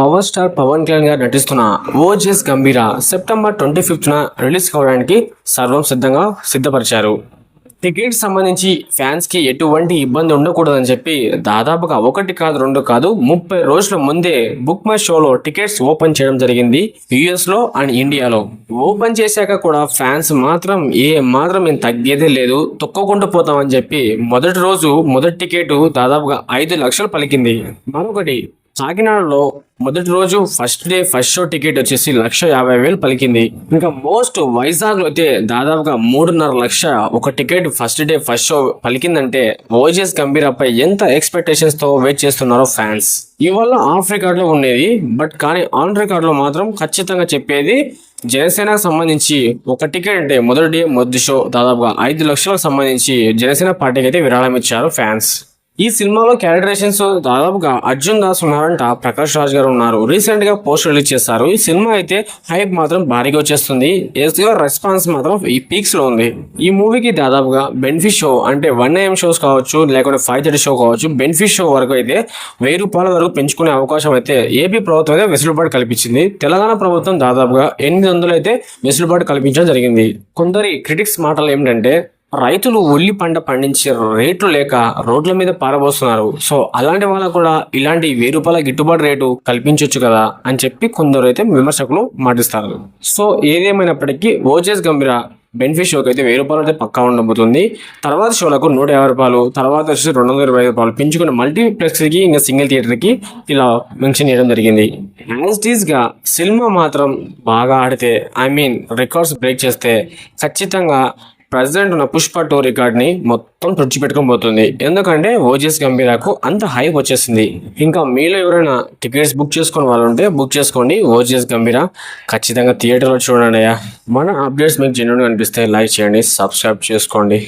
Power star Pawan Kalyan గారు నటిస్తున్న ఓజెస్ గంభీర September twenty ఫిఫ్త్న release కావడానికి సర్వం సిద్ధంగా సిద్ధపరిచారు. టికెట్ సంబంధించి ఫ్యాన్స్కి ఎటువంటి ఇబ్బంది ఉండకూడదని చెప్పి దాదాపుగా ఒకటి కాదు రెండు కాదు ముప్పై రోజుల ముందే బుక్ మై షోలో టికెట్స్ ఓపెన్ చేయడం జరిగింది యుఎస్లో అండ్ ఇండియాలో. ఓపెన్ చేశాక కూడా ఫ్యాన్స్ మాత్రం ఏ మాత్రం మేము తగ్గేదే లేదు తొక్కకుండా పోతామని చెప్పి మొదటి రోజు మొదటి టికెట్ దాదాపుగా ఐదు లక్షలు పలికింది. మరొకటి కాకినాడలో మొదటి రోజు first day first show ticket వచ్చేసి లక్ష యాభై వేలు పలికింది. ఇంకా మోస్ట్ వైజాగ్లో అయితే దాదాపుగా మూడున్నర లక్ష ఒక ticket first day first show పలికిందంటే ఓజెస్ గంభీరపై ఎంత ఎక్స్పెక్టేషన్స్తో వెయిట్ చేస్తున్నారో ఫ్యాన్స్ ఇవాళ ఆఫ్ రికార్డ్లో ఉండేది బట్ కానీ ఆన్ రికార్డ్లో మాత్రం ఖచ్చితంగా చెప్పేది జనసేనకు సంబంధించి ఒక టికెట్ అంటే మొదటి డే మొదటి షో దాదాపుగా ఐదు లక్షలకు సంబంధించి జనసేన పార్టీకి అయితే విరాళం ఇచ్చారు ఫ్యాన్స్ ఈ సినిమాలో క్యారెక్టరేషన్స్ దాదాపుగా అర్జున్ దాస్ ఉన్నారంట ప్రకాష్ రాజ్ గారు ఉన్నారు. రీసెంట్గా పోస్ట్ రిలీజ్ చేశారు. ఈ సినిమా అయితే హైప్ మాత్రం భారీగా వచ్చేస్తుంది. ఎస్గా రెస్పాన్స్ మాత్రం ఈ పీక్స్లో ఉంది. ఈ మూవీకి దాదాపుగా బెనిఫిట్ షో అంటే వన్ ఏఎం షోస్ కావచ్చు లేకుంటే ఫైవ్ థర్టీ షో కావచ్చు బెనిఫిట్ షో వరకు అయితే వెయ్యి రూపాయల వరకు పెంచుకునే అవకాశం అయితే ఏపీ ప్రభుత్వం అయితే వెసులుబాటు కల్పించింది. తెలంగాణ ప్రభుత్వం దాదాపుగా ఎనిమిది వందలు అయితే వెసులుబాటు కల్పించడం జరిగింది. కొందరి క్రిటిక్స్ మాటలు ఏమిటంటే రైతులు ఉల్లి పంట పండించే రేట్లు లేక రోడ్ల మీద పారబోస్తున్నారు. సో అలాంటి వాళ్ళకు కూడా ఇలాంటి వెయ్యి రూపాయల గిట్టుబాటు రేటు కల్పించవచ్చు కదా అని చెప్పి కొందరు అయితే విమర్శకులు మాటిస్తారు. సో ఏదేమైనప్పటికీ ఓజెస్ గంభీర బెనిఫిట్ షోకి అయితే వెయ్యి రూపాయలు అయితే పక్కా ఉండబోతుంది. తర్వాత షోలకు నూట యాభై రూపాయలు తర్వాత వచ్చేసి రెండు వందల ఇరవై రూపాయలు పెంచుకున్న మల్టీప్లెక్స్కి ఇంకా సింగిల్ థియేటర్కి ఇలా మెన్షన్ చేయడం జరిగింది. యాజ్ సినిమా మాత్రం బాగా ఆడితే ఐ మీన్ రికార్డ్స్ బ్రేక్ చేస్తే ఖచ్చితంగా ప్రజెంట్ ఉన్న పుష్ప టూ రికార్డ్ని మొత్తం తుడిచిపెట్టుకొని పోతుంది. ఎందుకంటే ఓజెస్ గంభీరాకు అంత హైప్ వచ్చేసింది. ఇంకా మీలో ఎవరైనా టికెట్స్ బుక్ చేసుకుని వాళ్ళు ఉంటే బుక్ చేసుకోండి. ఓజెస్ గంభీర ఖచ్చితంగా థియేటర్లో చూడండి అయ్యా మన అప్డేట్స్ మీకు జెన్యున్ అనిపిస్తే లైక్ చేయండి సబ్స్క్రైబ్ చేసుకోండి.